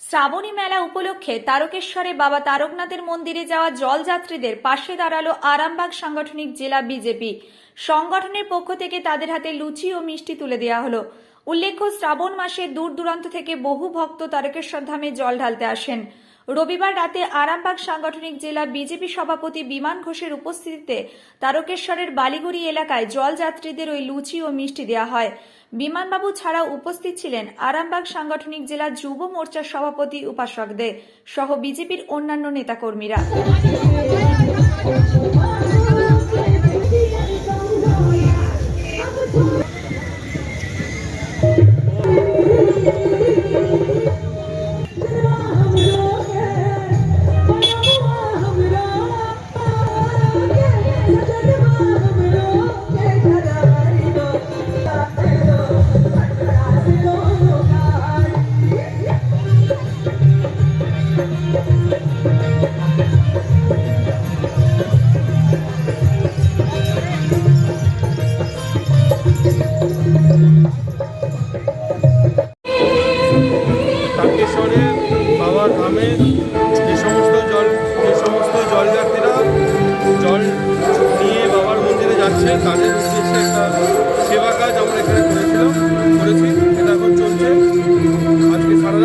শ্রাবণী মেলা উপলক্ষে তারকেশ্বরে বাবা তারকনাথের মন্দিরে যাওয়া জলযাত্রীদের পাশে দাঁড়াল আরামবাগ সাংগঠনিক জেলা বিজেপি। সংগঠনের পক্ষ থেকে তাদের হাতে লুচি ও মিষ্টি তুলে দেওয়া হলো। উল্লেখ্য, শ্রাবণ মাসে দূর দূরান্ত থেকে বহু ভক্ত তারকেশ্বর ধামে জল ঢালতে আসেন। রবিবার রাতে আরামবাগ সাংগঠনিক জেলা বিজেপি সভাপতি বিমান ঘোষের উপস্থিতিতে তারকেশ্বরের বালিগুড়ি এলাকায় জলযাত্রীদের ওই লুচি ও মিষ্টি দেওয়া হয়। বিমানবাবু ছাড়াও উপস্থিত ছিলেন আরামবাগ সাংগঠনিক জেলা যুব মোর্চার সভাপতি উপাসক দে সহ বিজেপির অন্যান্য নেতাকর্মীরা। তারকেশ্বরে বাবার ধামে যে সমস্ত জল যে সমস্ত জলযাত্রীরা জল নিয়ে বাবার মন্দিরে যাচ্ছে, তাদের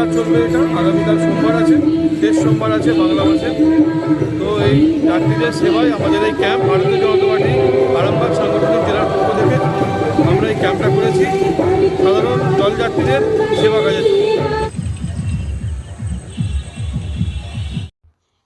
সারা চলবে এটা আগামীকাল সোমবার আছে, শেষ সোমবার আছে বাংলা মাসে। তো এই যাত্রীদের সেবায় আমাদের এই ক্যাম্প ভারতীয় জনতা পার্টি, আরামবাগ সাংগঠনিক জেলার পক্ষ থেকে আমরা এই ক্যাম্পটা করেছি। সাধারণ জলযাত্রীদের সেবা কাজের জন্য।